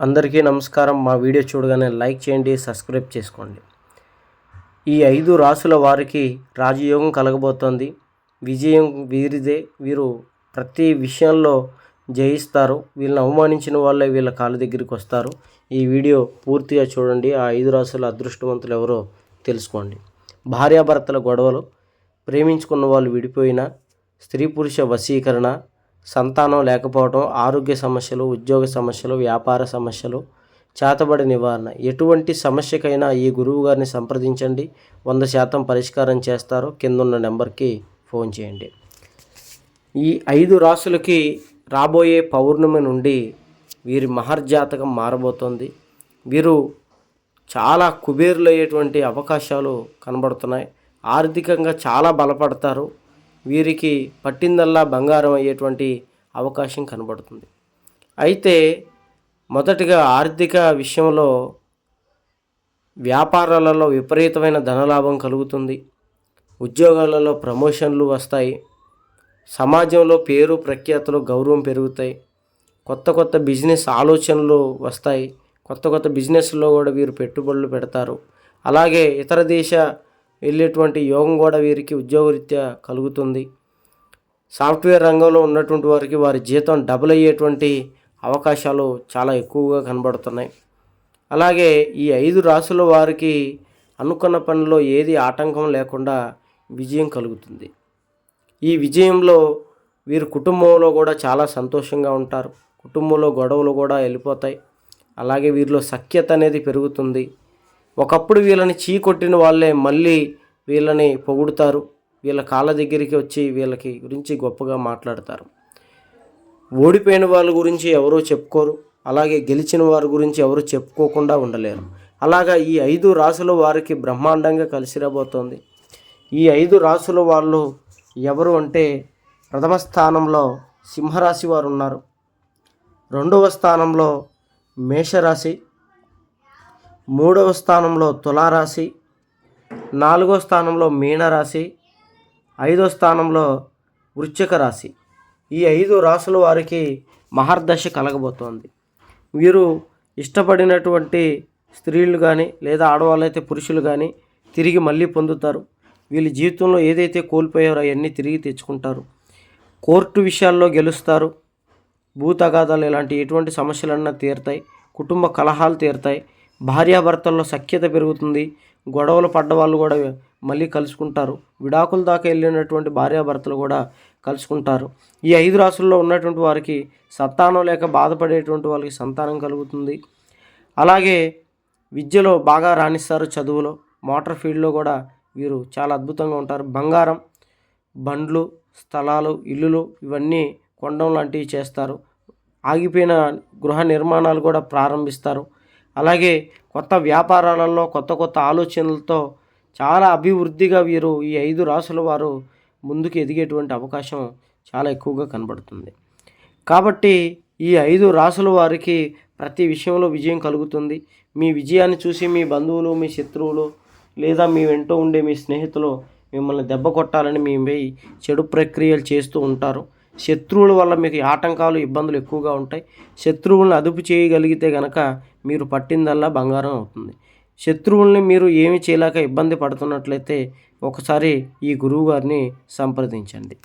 అందరికీ నమస్కారం. మా వీడియో చూడగానే లైక్ చేయండి సబ్స్క్రైబ్ చేసుకోండి. ఈ ఐదు రాసుల వారికి రాజయోగం కలగబోతోంది. విజయం వీరిదే. వీరు ప్రతి విషయంలో జయిస్తారు. వీళ్ళని అవమానించిన వాళ్ళే వీళ్ళ కాళ్ళ దగ్గరికి వస్తారు. ఈ వీడియో పూర్తిగా చూడండి. ఆ ఐదు రాసుల అదృష్టవంతులు ఎవరో తెలుసుకోండి. భార్యాభర్తల గొడవలు ప్రేమించుకున్న వాళ్ళు విడిపోయిన స్త్రీ పురుష వశీకరణ సంతానం లేకపోవడం ఆరోగ్య సమస్యలు ఉద్యోగ సమస్యలు వ్యాపార సమస్యలు చేతబడి నివారణ. ఎటువంటి సమస్యకైనా ఈ గురువు గారిని సంప్రదించండి. వంద శాతం పరిష్కారం చేస్తారు. కిందున్న నెంబర్కి ఫోన్ చేయండి. ఈ ఐదు రాసులకి రాబోయే పౌర్ణమి నుండి వీరి మహర్జాతకం మారబోతోంది. వీరు చాలా కుబేరులయ్యేటువంటి అవకాశాలు కనబడుతున్నాయి. ఆర్థికంగా చాలా బలపడతారు. వీరికి పట్టిందల్లా బంగారం అయ్యేటువంటి అవకాశం కనబడుతుంది. అయితే మొదటిగా ఆర్థిక విషయంలో వ్యాపారాలలో విపరీతమైన ధనలాభం కలుగుతుంది. ఉద్యోగాలలో ప్రమోషన్లు వస్తాయి. సమాజంలో పేరు ప్రఖ్యాతులు గౌరవం పెరుగుతాయి. కొత్త కొత్త బిజినెస్ ఆలోచనలు వస్తాయి. కొత్త కొత్త బిజినెస్లో కూడా వీరు పెట్టుబడులు పెడతారు. అలాగే ఇతర దేశ వెళ్ళేటువంటి యోగం కూడా వీరికి ఉద్యోగరీత్యా కలుగుతుంది. సాఫ్ట్వేర్ రంగంలో ఉన్నటువంటి వారికి వారి జీతం డబుల్ అయ్యేటువంటి అవకాశాలు చాలా ఎక్కువగా కనబడుతున్నాయి. అలాగే ఈ ఐదు రాసుల వారికి అనుకున్న పనిలో ఏది ఆటంకం లేకుండా విజయం కలుగుతుంది. ఈ విజయంలో వీరు కుటుంబంలో కూడా చాలా సంతోషంగా ఉంటారు. కుటుంబంలో గొడవలు కూడా వెళ్ళిపోతాయి. అలాగే వీరిలో సఖ్యత అనేది పెరుగుతుంది. ఒకప్పుడు వీళ్ళని చీ కొట్టిన వాళ్ళే మళ్ళీ వీళ్ళని పొగుడుతారు. వీళ్ళ కాళ్ళ దగ్గరికి వచ్చి వీళ్ళకి గురించి గొప్పగా మాట్లాడతారు. ఓడిపోయిన వాళ్ళ గురించి ఎవరో చెప్పుకోరు. అలాగే గెలిచిన వారి గురించి ఎవరు చెప్పుకోకుండా ఉండలేరు. అలాగా ఈ ఐదు రాసుల వారికి బ్రహ్మాండంగా కలిసి రాబోతోంది. ఈ ఐదు రాసుల వాళ్ళు ఎవరు అంటే ప్రథమ స్థానంలో సింహరాశి వారు ఉన్నారు. రెండవ స్థానంలో మేషరాశి మూడవ స్థానంలో తులారాశి నాలుగో స్థానంలో మీనరాశి ఐదో స్థానంలో వృశ్చిక రాశి. ఈ ఐదు రాసుల వారికి మహర్దశ కలగబోతోంది. వీరు ఇష్టపడినటువంటి స్త్రీలు కానీ లేదా ఆడవాళ్ళైతే పురుషులు కానీ తిరిగి మళ్ళీ పొందుతారు. వీళ్ళ జీవితంలో ఏదైతే కోల్పోయారో అవన్నీ తిరిగి తెచ్చుకుంటారు. కోర్టు విషయాల్లో గెలుస్తారు. భూ తగాదాలు ఇలాంటి ఎటువంటి సమస్యలన్నా తీరుతాయి. కుటుంబ కలహాలు తీరుతాయి. భార్యాభర్తల్లో సఖ్యత పెరుగుతుంది. గొడవలు పడ్డ వాళ్ళు కూడా మళ్ళీ కలుసుకుంటారు. విడాకుల దాకా వెళ్ళినటువంటి భార్యాభర్తలు కూడా కలుసుకుంటారు. ఈ ఐదు రాసుల్లో ఉన్నటువంటి వారికి సంతానం లేక బాధపడేటువంటి వాళ్ళకి సంతానం కలుగుతుంది. అలాగే విద్యలో బాగా రాణిస్తారు చదువులో. మోటార్ ఫీల్డ్లో కూడా వీరు చాలా అద్భుతంగా ఉంటారు. బంగారం బండ్లు స్థలాలు ఇల్లులు ఇవన్నీ కొండం లాంటివి చేస్తారు. ఆగిపోయిన గృహ నిర్మాణాలు కూడా ప్రారంభిస్తారు. అలాగే కొత్త వ్యాపారాలలో కొత్త కొత్త ఆలోచనలతో చాలా అభివృద్ధిగా వీరు ఈ ఐదు రాసుల వారు ముందుకు ఎదిగేటువంటి అవకాశం చాలా ఎక్కువగా కనబడుతుంది. కాబట్టి ఈ ఐదు రాసుల వారికి ప్రతి విషయంలో విజయం కలుగుతుంది. మీ విజయాన్ని చూసి మీ బంధువులు మీ శత్రువులు లేదా మీ వెంట ఉండే మీ స్నేహితులు మిమ్మల్ని దెబ్బ కొట్టాలని మీ చెడు ప్రక్రియలు చేస్తూ ఉంటారు. శత్రువుల వల్ల మీకు ఆటంకాలు ఇబ్బందులు ఎక్కువగా ఉంటాయి. శత్రువులను అదుపు చేయగలిగితే గనక మీరు పట్టిందల్లా బంగారం అవుతుంది. శత్రువుల్ని మీరు ఏమి చేయలేక ఇబ్బంది పడుతున్నట్లయితే ఒకసారి ఈ గురువు గారిని సంప్రదించండి.